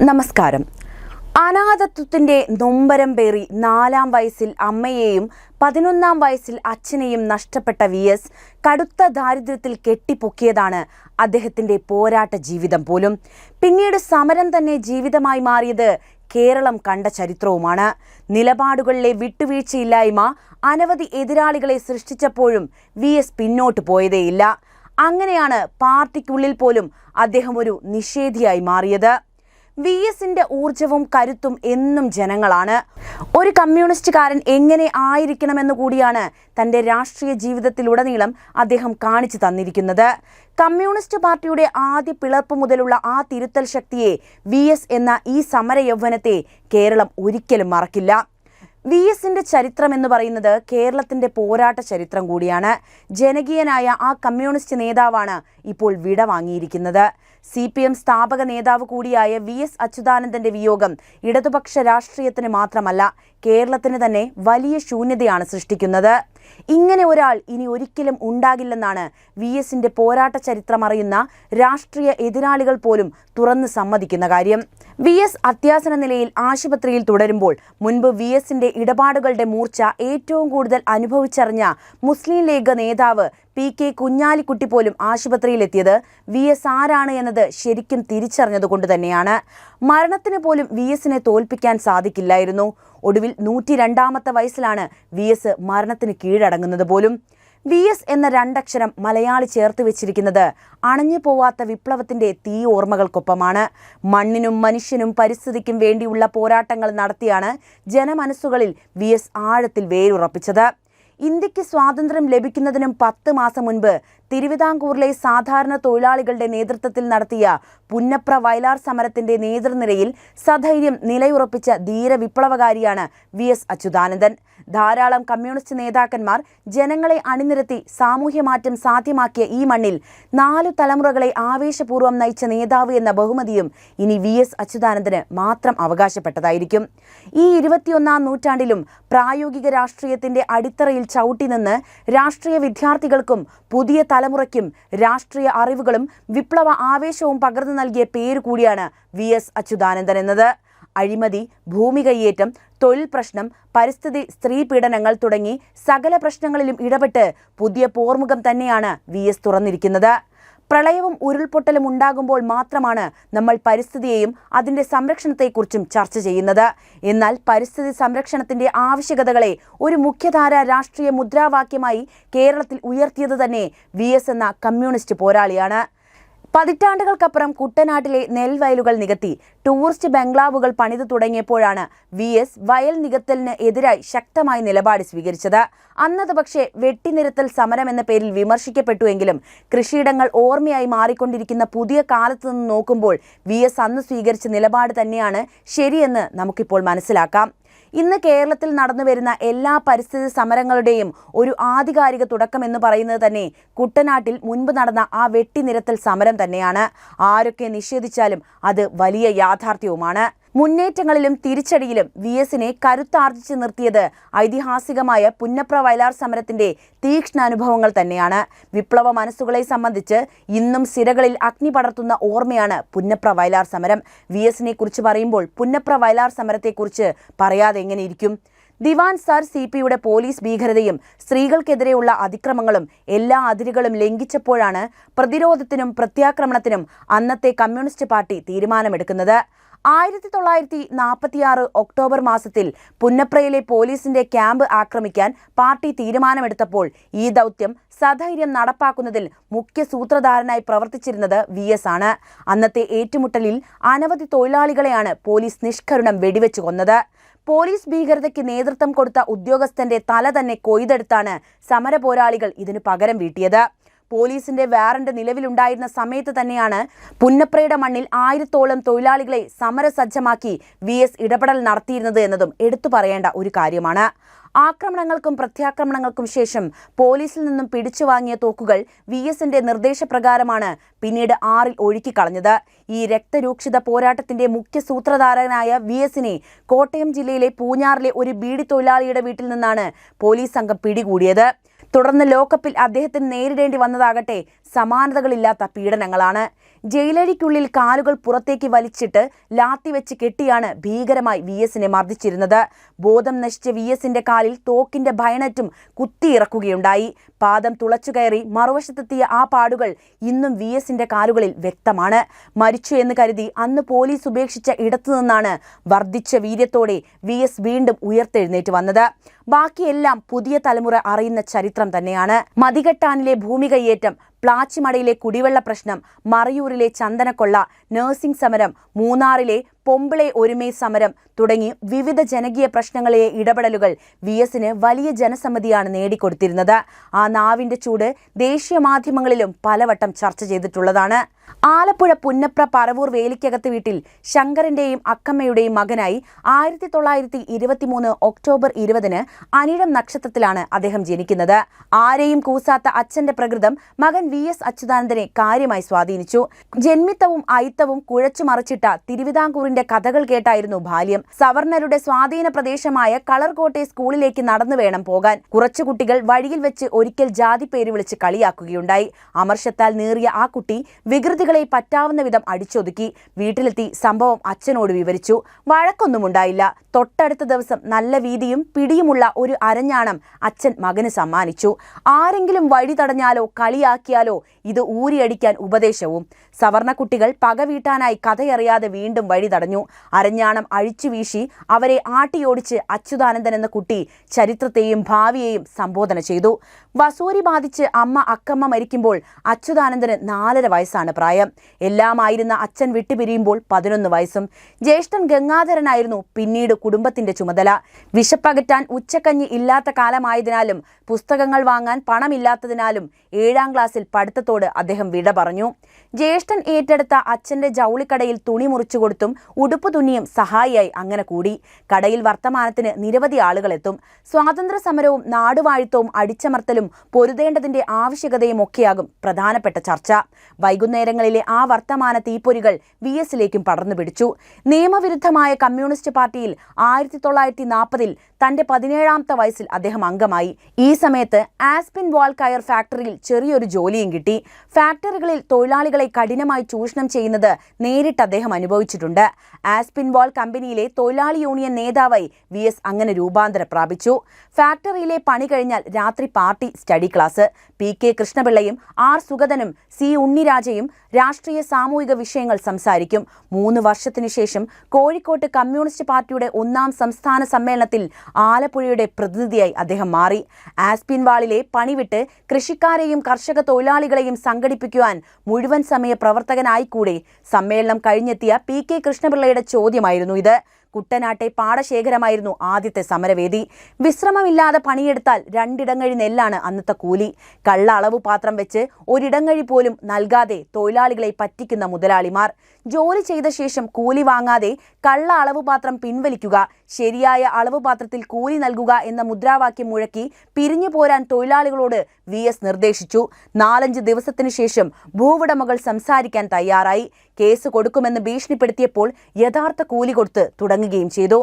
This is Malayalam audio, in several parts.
നമസ്കാരം. അനാഥത്വത്തിന്റെ നൊമ്പരം പേറി നാലാം വയസ്സിൽ അമ്മയെയും പതിനൊന്നാം വയസ്സിൽ അച്ഛനെയും നഷ്ടപ്പെട്ട വി എസ് കടുത്ത ദാരിദ്ര്യത്തിൽ കെട്ടിപ്പൊക്കിയതാണ് അദ്ദേഹത്തിന്റെ പോരാട്ട ജീവിതം പോലും. പിന്നീട് സമരം തന്നെ ജീവിതമായി മാറിയത് കേരളം കണ്ട ചരിത്രവുമാണ്. നിലപാടുകളിലെ വിട്ടുവീഴ്ചയില്ലായ്മ അനവധി എതിരാളികളെ സൃഷ്ടിച്ചപ്പോഴും വി എസ് പിന്നോട്ട് പോയതേയില്ല. അങ്ങനെയാണ് പാർട്ടിക്കുള്ളിൽ പോലും അദ്ദേഹം ഒരു നിഷേധിയായി മാറിയത്. വി എസിന്റെ ഊർജവും കരുത്തും എന്നും ജനങ്ങളാണ്. ഒരു കമ്മ്യൂണിസ്റ്റുകാരൻ എങ്ങനെ ആയിരിക്കണമെന്ന് കൂടിയാണ് തന്റെ രാഷ്ട്രീയ ജീവിതത്തിലുടനീളം അദ്ദേഹം കാണിച്ചു തന്നിരിക്കുന്നത്. കമ്മ്യൂണിസ്റ്റ് പാർട്ടിയുടെ ആദ്യ പിളർപ്പ് മുതലുള്ള ആ തിരുത്തൽ ശക്തിയെ വി എന്ന ഈ സമര യൗവനത്തെ കേരളം ഒരിക്കലും മറക്കില്ല. വി എസിന്റെ ചരിത്രം എന്ന് പറയുന്നത് കേരളത്തിന്റെ പോരാട്ട ചരിത്രം കൂടിയാണ്. ജനകീയനായ ആ കമ്മ്യൂണിസ്റ്റ് നേതാവാണ് ഇപ്പോൾ വിട വാങ്ങിയിരിക്കുന്നത്. സി പി എം സ്ഥാപക നേതാവ് കൂടിയായ വി എസ് അച്യുതാനന്ദന്റെ വിയോഗം ഇടതുപക്ഷ രാഷ്ട്രീയത്തിന് മാത്രമല്ല കേരളത്തിന് തന്നെ വലിയ ശൂന്യതയാണ് സൃഷ്ടിക്കുന്നത്. ഇങ്ങനെ ഒരാൾ ഇനി ഒരിക്കലും ഉണ്ടാകില്ലെന്നാണ് വി എസിന്റെ പോരാട്ട ചരിത്രം അറിയുന്ന രാഷ്ട്രീയ എതിരാളികൾ പോലും തുറന്നു സമ്മതിക്കുന്ന കാര്യം. വി എസ് അത്യാസന നിലയിൽ ആശുപത്രിയിൽ തുടരുമ്പോൾ മുൻപ് വി എസിന്റെ ഇടപാടുകളുടെ മൂർച്ച ഏറ്റവും കൂടുതൽ അനുഭവിച്ചറിഞ്ഞ മുസ്ലിം ലീഗ് നേതാവ് പി കെ കുഞ്ഞാലിക്കുട്ടി പോലും ആശുപത്രിയിലെത്തിയത് വി എസ് ആരാണ് എന്നത് ശരിക്കും തിരിച്ചറിഞ്ഞതുകൊണ്ട് തന്നെയാണ്. മരണത്തിന് പോലും വി എസിനെ തോൽപ്പിക്കാൻ സാധിക്കില്ലായിരുന്നു. ഒടുവിൽ നൂറ്റി രണ്ടാമത്തെ വയസ്സിലാണ് വി എസ് മരണത്തിന് കീഴടങ്ങുന്നത് പോലും. വി എസ് എന്ന രണ്ടക്ഷരം മലയാളി ചേർത്ത് വെച്ചിരിക്കുന്നത് അണഞ്ഞു പോവാത്ത വിപ്ലവത്തിന്റെ തീ ഓർമ്മകൾക്കൊപ്പമാണ്. മണ്ണിനും മനുഷ്യനും പരിസ്ഥിതിക്കും വേണ്ടിയുള്ള പോരാട്ടങ്ങൾ നടത്തിയാണ് ജനമനസ്സുകളിൽ വി എസ് ആഴത്തിൽ വേരുറപ്പിച്ചത്. ഇന്ത്യയ്ക്ക് സ്വാതന്ത്ര്യം ലഭിക്കുന്നതിനും പത്ത് മാസം മുൻപ് തിരുവിതാംകൂറിലെ സാധാരണ തൊഴിലാളികളുടെ നേതൃത്വത്തിൽ നടത്തിയ പുന്നപ്ര വയലാർ സമരത്തിന്റെ നേതൃനിരയിൽ സധൈര്യം നിലയുറപ്പിച്ച ധീര വിപ്ലവകാരിയാണ് വി എസ് അച്യുതാനന്ദൻ. ധാരാളം കമ്മ്യൂണിസ്റ്റ് നേതാക്കന്മാർ ജനങ്ങളെ അണിനിരത്തി സാമൂഹ്യമാറ്റം സാധ്യമാക്കിയ ഈ മണ്ണിൽ നാലു തലമുറകളെ ആവേശപൂർവം നയിച്ച നേതാവ് എന്ന ബഹുമതിയും ഇനി വി എസ് അച്യുതാനന്ദന് മാത്രം അവകാശപ്പെട്ടതായിരിക്കും. ഈ ഇരുപത്തിയൊന്നാം നൂറ്റാണ്ടിലും പ്രായോഗിക രാഷ്ട്രീയത്തിന്റെ അടിത്തറയിൽ ചവിട്ടി നിന്ന് രാഷ്ട്രീയ വിദ്യാർത്ഥികൾക്കും പുതിയ തലമുറയ്ക്കും രാഷ്ട്രീയ അറിവുകളും വിപ്ലവ ആവേശവും പകർന്നു നൽകിയ പേര് കൂടിയാണ് വി എസ് അച്യുതാനന്ദൻ എന്നത്. അഴിമതി ഭൂമി കയ്യേറ്റം തൊഴിൽ പ്രശ്നം പരിസ്ഥിതി സ്ത്രീ പീഡനങ്ങൾ തുടങ്ങി സകല പ്രശ്നങ്ങളിലും ഇടപെട്ട് പുതിയ പോർമുഖം തന്നെയാണ് വി എസ് തുറന്നിരിക്കുന്നത്. പ്രളയവും ഉരുൾപൊട്ടലും ഉണ്ടാകുമ്പോൾ മാത്രമാണ് നമ്മൾ പരിസ്ഥിതിയെയും അതിന്റെ സംരക്ഷണത്തെക്കുറിച്ചും ചർച്ച ചെയ്യുന്നത്. എന്നാൽ പരിസ്ഥിതി സംരക്ഷണത്തിന്റെ ആവശ്യകതകളെ ഒരു മുഖ്യധാര രാഷ്ട്രീയ മുദ്രാവാക്യമായി കേരളത്തിൽ ഉയർത്തിയത് തന്നെ വി എന്ന കമ്മ്യൂണിസ്റ്റ് പോരാളിയാണ്. പതിറ്റാണ്ടുകൾക്കപ്പുറം കുട്ടനാട്ടിലെ നെൽവയലുകൾ നികത്തി ടൂറിസ്റ്റ് ബംഗ്ലാവുകൾ പണിതു തുടങ്ങിയപ്പോഴാണ് വി എസ് വയൽ നികത്തലിന് എതിരായി ശക്തമായ നിലപാട് സ്വീകരിച്ചത്. അന്നത് പക്ഷേ വെട്ടിനിരത്തൽ സമരം എന്ന പേരിൽ വിമർശിക്കപ്പെട്ടുവെങ്കിലും കൃഷിയിടങ്ങൾ ഓർമ്മയായി മാറിക്കൊണ്ടിരിക്കുന്ന പുതിയ കാലത്ത് നിന്ന് നോക്കുമ്പോൾ വി എസ് അന്ന് സ്വീകരിച്ച നിലപാട് തന്നെയാണ് ശരിയെന്ന് നമുക്കിപ്പോൾ മനസ്സിലാക്കാം. ഇന്ന് കേരളത്തിൽ നടന്നുവരുന്ന എല്ലാ പരിസ്ഥിതി സമരങ്ങളുടെയും ഒരു ആധികാരിക തുടക്കം എന്ന് പറയുന്നത് തന്നെ കുട്ടനാട്ടിൽ മുൻപ് നടന്ന ആ വെട്ടിനിരത്തൽ സമരം തന്നെയാണ്. ആരൊക്കെ നിഷേധിച്ചാലും അത് വലിയ യാഥാർത്ഥ്യവുമാണ്. മുന്നേറ്റങ്ങളിലും തിരിച്ചടിയിലും വി എസിനെ കരുത്താർജിച്ചു നിർത്തിയത് ഐതിഹാസികമായ പുന്നപ്ര വയലാർ സമരത്തിന്റെ തീക്ഷ്ണാനുഭവങ്ങൾ തന്നെയാണ്. വിപ്ലവ മനസ്സുകളെ സംബന്ധിച്ച് ഇന്നും സിരകളിൽ അഗ്നി പടർത്തുന്ന ഓർമ്മയാണ് പുന്നപ്ര വയലാർ സമരം. വി എസിനെ കുറിച്ച് പറയുമ്പോൾ പുന്നപ്ര വയലാർ സമരത്തെക്കുറിച്ച് പറയാതെ എങ്ങനെയിരിക്കും ദിവാൻ സർ സി പിയുടെ പോലീസ് ഭീകരതയും സ്ത്രീകൾക്കെതിരെയുള്ള അതിക്രമങ്ങളും എല്ലാ അതിരുകളും ലംഘിച്ചപ്പോഴാണ് പ്രതിരോധത്തിനും പ്രത്യാക്രമണത്തിനും അന്നത്തെ കമ്മ്യൂണിസ്റ്റ് പാർട്ടി തീരുമാനമെടുക്കുന്നത്. ആയിരത്തി തൊള്ളായിരത്തി നാൽപ്പത്തിയാറ് ഒക്ടോബർ മാസത്തിൽ പുന്നപ്രയിലെ പോലീസിന്റെ ക്യാമ്പ് ആക്രമിക്കാൻ പാർട്ടി തീരുമാനമെടുത്തപ്പോൾ ഈ ദൗത്യം സധൈര്യം നടപ്പാക്കുന്നതിൽ മുഖ്യ സൂത്രധാരനായി പ്രവർത്തിച്ചിരുന്നത് വി എസ് ആണ്. അന്നത്തെ ഏറ്റുമുട്ടലിൽ അനവധി തൊഴിലാളികളെയാണ് പോലീസ് നിഷ്കരുണം വെടിവെച്ചു കൊന്നത്. പോലീസ് ഭീകരതയ്ക്ക് നേതൃത്വം കൊടുത്ത ഉദ്യോഗസ്ഥന്റെ തല തന്നെ കൊയ്തെടുത്താണ് സമരപോരാളികൾ ഇതിനു പകരം വീട്ടിയത്. പോലീസിന്റെ വാറന്റ് നിലവിലുണ്ടായിരുന്ന സമയത്ത് തന്നെയാണ് പുന്നപ്രയുടെ മണ്ണിൽ ആയിരത്തോളം തൊഴിലാളികളെ സമരസജ്ജമാക്കി വി എസ് ഇടപെടൽ നടത്തിയിരുന്നത് എന്നതും എടുത്തു പറയേണ്ട ഒരു കാര്യമാണ്. ആക്രമണങ്ങൾക്കും പ്രത്യാക്രമണങ്ങൾക്കും ശേഷം പോലീസിൽ നിന്നും പിടിച്ചു വാങ്ങിയ തോക്കുകൾ വി എസിന്റെ നിർദ്ദേശപ്രകാരമാണ് പിന്നീട് ആറിൽ ഒഴുക്കിക്കളഞ്ഞത്. ഈ രക്തരൂക്ഷിത പോരാട്ടത്തിന്റെ മുഖ്യ സൂത്രധാരനായ വി എസിനെ കോട്ടയം ജില്ലയിലെ പൂഞ്ഞാറിലെ ഒരു ബീഡി തൊഴിലാളിയുടെ വീട്ടിൽ നിന്നാണ് പോലീസ് സംഘം പിടികൂടിയത്. തുടർന്ന് ലോകകപ്പിൽ അദ്ദേഹത്തിന് നേരിടേണ്ടി വന്നതാകട്ടെ സമാനതകളില്ലാത്ത പീഡനങ്ങളാണ്. ജയിലഴിക്കുള്ളിൽ കാലുകൾ പുറത്തേക്ക് വലിച്ചിട്ട് ലാത്തി വെച്ച് കെട്ടിയാണ് ഭീകരമായി വി എസിനെ മർദ്ദിച്ചിരുന്നത്. ബോധം നശിച്ച വി എസിന്റെ കാലിൽ തോക്കിന്റെ ഭയനറ്റും കുത്തിയിറക്കുകയുണ്ടായി പാദം തുളച്ചുകയറി മറുവശത്തെത്തിയ ആ പാടുകൾ ഇന്നും വി എസിന്റെ കാലുകളിൽ വ്യക്തമാണ്. മരിച്ചു എന്ന് കരുതി അന്ന് പോലീസ് ഉപേക്ഷിച്ച ഇടത്തുനിന്നാണ് വർദ്ധിച്ച വീര്യത്തോടെ വി എസ് വീണ്ടും ഉയർത്തെഴുന്നേറ്റ് വന്നത്. ബാക്കിയെല്ലാം പുതിയ തലമുറ അറിയുന്ന ചരിത്രം തന്നെയാണ്. മതികെട്ടാനിലെ ഭൂമി കയ്യേറ്റം പ്ലാച്ചിമടയിലെ കുടിവെള്ള പ്രശ്നം മറയൂരിലെ ചന്ദനക്കൊള്ള നഴ്സിംഗ് സമരം മൂന്നാറിലെ പൊമ്പിളെ ഒരുമേ സമരം തുടങ്ങി വിവിധ ജനകീയ പ്രശ്നങ്ങളിലെ ഇടപെടലുകൾ വി എസിന് വലിയ ജനസമ്മതിയാണ് നേടിക്കൊടുത്തിരുന്നത്. ആ നാവിന്റെ ചൂട് ദേശീയ മാധ്യമങ്ങളിലും പലവട്ടം ചർച്ച ചെയ്തിട്ടുള്ളതാണ്. ആലപ്പുഴ പുന്നപ്ര പറവൂർ വേലിക്കകത്ത് വീട്ടിൽ ശങ്കരന്റെയും അക്കമ്മയുടെയും മകനായി ആയിരത്തി തൊള്ളായിരത്തി ഇരുപത്തിമൂന്ന് ഒക്ടോബർ ഇരുപതിന് അനിഴം നക്ഷത്രത്തിലാണ് അദ്ദേഹം ജനിക്കുന്നത്. ആരെയും കൂസാത്ത അച്ഛന്റെ പ്രകൃതം മകൻ വി എസ് അച്യുതാനന്ദനെ കാര്യമായി സ്വാധീനിച്ചു. ജന്മിത്തവും അയിത്തവും കുഴച്ചു മറിച്ചിട്ട തിരുവിതാംകൂറിന്റെ കഥകൾ കേട്ടായിരുന്നു ബാല്യം. സവർണരുടെ സ്വാധീന പ്രദേശമായ കളർകോട്ടെ സ്കൂളിലേക്ക് നടന്നു വേണം പോകാൻ. കുറച്ചു കുട്ടികൾ വഴിയിൽ വെച്ച് ഒരിക്കൽ ജാതി പേര് വിളിച്ച് കളിയാക്കുകയുണ്ടായി. അമർഷത്താൽ നേറിയ ആ കുട്ടി വികൃതികളെ പറ്റാവുന്ന വിധം അടിച്ചൊതുക്കി. വീട്ടിലെത്തി സംഭവം അച്ഛനോട് വിവരിച്ചു. വഴക്കൊന്നും ഉണ്ടായില്ല തൊട്ടടുത്ത ദിവസം നല്ല വീതിയും പിടിയുമുള്ള ഒരു അരഞ്ഞാണം അച്ഛൻ മകന് സമ്മാനിച്ചു. ആരെങ്കിലും വഴി തടഞ്ഞാലോ കളിയാക്കിയാലോ ഇത് ഊരിയടിക്കാൻ ഉപദേശവും. സവർണ കുട്ടികൾ പക വീട്ടാനായി കഥയറിയാതെ വീണ്ടും വഴി തടഞ്ഞു. അരഞ്ഞാണം അഴിച്ചു വീശി അവരെ ആട്ടിയോടിച്ച് അച്യുതാനന്ദൻ എന്ന കുട്ടി ചരിത്രത്തെയും ഭാവിയെയും സംബോധന ചെയ്തു. വസൂരി ബാധിച്ച് അമ്മ അക്കമ്മ മരിക്കുമ്പോൾ അച്യുതാനന്ദന് നാലര വയസ്സാണ് പ്രായം. എല്ലാമായിരുന്ന അച്ഛൻ വിട്ടുപിരിയുമ്പോൾ പതിനൊന്ന് വയസ്സും. ജ്യേഷ്ഠൻ ഗംഗാധരനായിരുന്നു പിന്നീട് കുടുംബത്തിന്റെ ചുമതല. വിശപ്പകറ്റാൻ ഉച്ചക്കഞ്ഞി ഇല്ലാത്ത കാലമായതിനാലും പുസ്തകങ്ങൾ വാങ്ങാൻ പണമില്ലാത്തതിനാലും ഏഴാം ക്ലാസ്സിൽ പഠിത്തത്തോട് അദ്ദേഹം വിട പറഞ്ഞു. ജ്യേഷ്ഠൻ ഏറ്റെടുത്ത അച്ഛന്റെ ജൗളിക്കടയിൽ തുണി മുറിച്ചു കൊടുത്തും ഉടുപ്പ് തുന്നിയും സഹായിയായി അങ്ങനെ കൂടി. കടയിൽ വർത്തമാനത്തിന് നിരവധി ആളുകളെത്തും. സ്വാതന്ത്ര്യ സമരവും നാടുവാഴ്ത്തവും അടിച്ചമർത്തലും പൊരുതേണ്ടതിന്റെ ആവശ്യകതയും ഒക്കെയാകും പ്രധാനപ്പെട്ട ചർച്ച. വൈകുന്നേരങ്ങളിലെ ആ വർത്തമാന തീപ്പൊരികൾ വി എസിലേക്കും പടർന്നു പിടിച്ചു. നിയമവിരുദ്ധമായ കമ്മ്യൂണിസ്റ്റ് പാർട്ടിയിൽ ആയിരത്തി തൊള്ളായിരത്തി നാൽപ്പതിൽ തന്റെ പതിനേഴാമത്തെ വയസ്സിൽ അദ്ദേഹം അംഗമായി. ഈ സമയത്ത് ആസ്പിൻ വാൾ കയർ ഫാക്ടറിയിൽ ചെറിയൊരു ജോലിയും കിട്ടി. ഫാക്ടറികളിൽ തൊഴിലാളികളെ കഠിനമായി ചൂഷണം ചെയ്യുന്നത് നേരിട്ട് അദ്ദേഹം അനുഭവിച്ചിട്ടുണ്ട്. ആസ്പിൻ വാൾ കമ്പനിയിലെ തൊഴിലാളി യൂണിയൻ നേതാവായി വി എസ് അങ്ങനെ രൂപാന്തരം പ്രാപിച്ചു. ഫാക്ടറിയിലെ പണി കഴിഞ്ഞാൽ രാത്രി party study class. P K കൃഷ്ണപിള്ളയും R സുഗതനും സി ഉണ്ണിരാജയും രാഷ്ട്രീയ സാമൂഹിക വിഷയങ്ങൾ സംസാരിക്കും. മൂന്ന് വർഷത്തിനു ശേഷം കോഴിക്കോട്ട് കമ്മ്യൂണിസ്റ്റ് പാർട്ടിയുടെ ഒന്നാം സംസ്ഥാന സമ്മേളനത്തിൽ ആലപ്പുഴയുടെ പ്രതിനിധിയായി അദ്ദേഹം മാറി. ആസ്പിൻവാളിലെ പണിവിട്ട് കൃഷിക്കാരെയും കർഷക തൊഴിലാളികളെയും സംഘടിപ്പിക്കുവാൻ മുഴുവൻ സമയ പ്രവർത്തകനായിക്കൂടെ സമ്മേളനം കഴിഞ്ഞെത്തിയ പി കെ കൃഷ്ണപിള്ളയുടെ ചോദ്യമായിരുന്നു ഇത്. കുട്ടനാട്ടെ പാടശേഖരമായിരുന്നു ആദ്യത്തെ സമരവേദി. വിശ്രമമില്ലാതെ പണിയെടുത്താൽ രണ്ടിടങ്ങഴി നെല്ലാണ് അന്നത്തെ കൂലി. കള്ള അളവ് പാത്രം വെച്ച് ഒരിടങ്ങഴി പോലും നൽകാതെ തൊഴിലാളികളെ പറ്റിക്കുന്ന മുതലാളിമാർ. ജോലി ചെയ്ത ശേഷം കൂലി വാങ്ങാതെ കള്ള അളവ് പാത്രം പിൻവലിക്കുക ശരിയായ അളവ് പാത്രത്തിൽ കൂലി നൽകുക എന്ന മുദ്രാവാക്യം മുഴക്കി പിരിഞ്ഞു പോരാൻ തൊഴിലാളികളോട് വി എസ് നിർദ്ദേശിച്ചു. നാലഞ്ച് ദിവസത്തിനു ശേഷം ഭൂവുടമകൾ സംസാരിക്കാൻ തയ്യാറായി. കേസ് കൊടുക്കുമെന്ന് ഭീഷണിപ്പെടുത്തിയപ്പോൾ യഥാർത്ഥ കൂലി കൊടുത്ത് തുടങ്ങുകയും ചെയ്തു.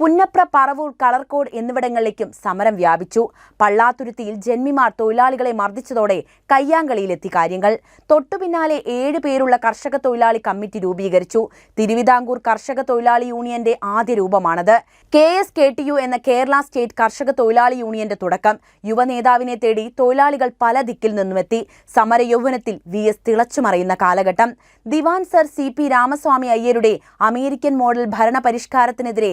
പുന്നപ്ര പറവൂർ കളർക്കോട് എന്നിവിടങ്ങളിലേക്കും സമരം വ്യാപിച്ചു. പള്ളാത്തുരുത്തിയിൽ ജന്മിമാർ തൊഴിലാളികളെ മർദ്ദിച്ചതോടെ കയ്യാങ്കളിയിലെത്തി കാര്യങ്ങൾ. തൊട്ടുപിന്നാലെ ഏഴ് പേരുള്ള കർഷക തൊഴിലാളി കമ്മിറ്റി രൂപീകരിച്ചു. തിരുവിതാംകൂർ കർഷക തൊഴിലാളി യൂണിയന്റെ ആദ്യ രൂപമാണത്. K S K T U എന്ന കേരള സ്റ്റേറ്റ് കർഷക തൊഴിലാളി യൂണിയന്റെ തുടക്കം. യുവനേതാവിനെ തേടി തൊഴിലാളികൾ പല ദിക്കിൽ നിന്നുമെത്തി. സമര യൗവനത്തിൽ വി എസ് തിളച്ചുമറിയുന്ന കാലഘട്ടം. Dewan sir C P Ramaswamy അയ്യരുടെ American model ഭരണ പരിഷ്കാരത്തിനെതിരെ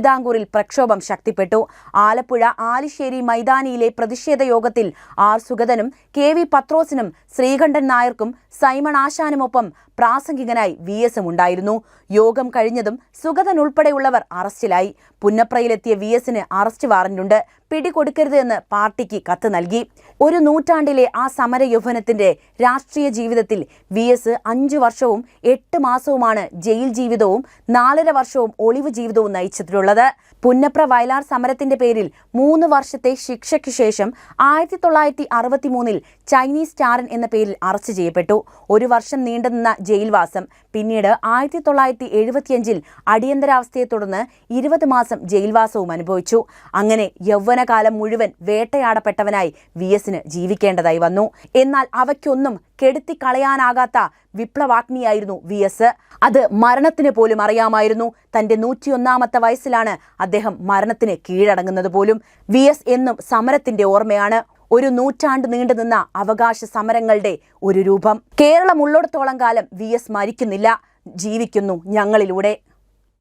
തിരുവിതാംകൂറിൽ പ്രക്ഷോഭം ശക്തിപ്പെട്ടു. ആലപ്പുഴ ആലിശ്ശേരി മൈതാനിയിലെ പ്രതിഷേധ യോഗത്തിൽ ആർ സുഗതനും കെ വി പത്രോസിനും ശ്രീകണ്ഠൻ നായർക്കും സൈമൺ ആശാനുമൊപ്പം പ്രാസംഗികനായി വി എസും ഉണ്ടായിരുന്നു. യോഗം കഴിഞ്ഞതും സുഗതൻ ഉൾപ്പെടെയുള്ളവർ അറസ്റ്റിലായി. പുന്നപ്രയിലെത്തിയ വി എസിന് അറസ്റ്റ് വാറന്റുണ്ട്. പിടികൊടുക്കരുത് എന്ന് പാർട്ടിക്ക് കത്ത് നൽകി. ഒരു നൂറ്റാണ്ടിലെ ആ സമര യൗവനത്തിന്റെ രാഷ്ട്രീയ ജീവിതത്തിൽ വി എസ് അഞ്ചു വർഷവും എട്ട് മാസവുമാണ് ജയിൽ ജീവിതവും നാലര വർഷവും ഒളിവ് ജീവിതവും നയിച്ചിട്ടുള്ളത് പുന്നപ്ര വയലാർ സമരത്തിന്റെ പേരിൽ മൂന്ന് വർഷത്തെ ശിക്ഷയ്ക്ക് ശേഷം ആയിരത്തി തൊള്ളായിരത്തി അറുപത്തി മൂന്നിൽ ചൈനീസ് സ്റ്റാരൻ എന്ന പേരിൽ അറസ്റ്റ് ചെയ്യപ്പെട്ടു. ഒരു വർഷം നീണ്ടുനിന്ന ജയിൽവാസം. പിന്നീട് ആയിരത്തി തൊള്ളായിരത്തി എഴുപത്തിയഞ്ചിൽ അടിയന്തരാവസ്ഥയെ തുടർന്ന് ഇരുപത് മാസം ജയിൽവാസവും അനുഭവിച്ചു. അങ്ങനെ യൗവനകാലം മുഴുവൻ വേട്ടയാടപ്പെട്ടവനായി വി എസിന് ജീവിക്കേണ്ടതായി വന്നു. എന്നാൽ അവയ്ക്കൊന്നും കെടുത്തി കളയാനാകാത്ത വിപ്ലവാഗ്നിയായിരുന്നു വി എസ്. അത് മരണത്തിന് പോലും അറിയാമായിരുന്നു. തന്റെ നൂറ്റിയൊന്നാമത്തെ വയസ്സിലാണ് അദ്ദേഹം മരണത്തിന് കീഴടങ്ങുന്നത് പോലും. വി എസ് എന്നും സമരത്തിന്റെ ഓർമ്മയാണ്. ഒരു നൂറ്റാണ്ട് നീണ്ടുനിന്ന അവകാശ സമരങ്ങളുടെ ഒരു രൂപം. കേരളം ഉള്ളിടത്തോളം കാലം വി എസ് മരിക്കുന്നില്ല. ജീവിക്കുന്നു ഞങ്ങളിലൂടെ.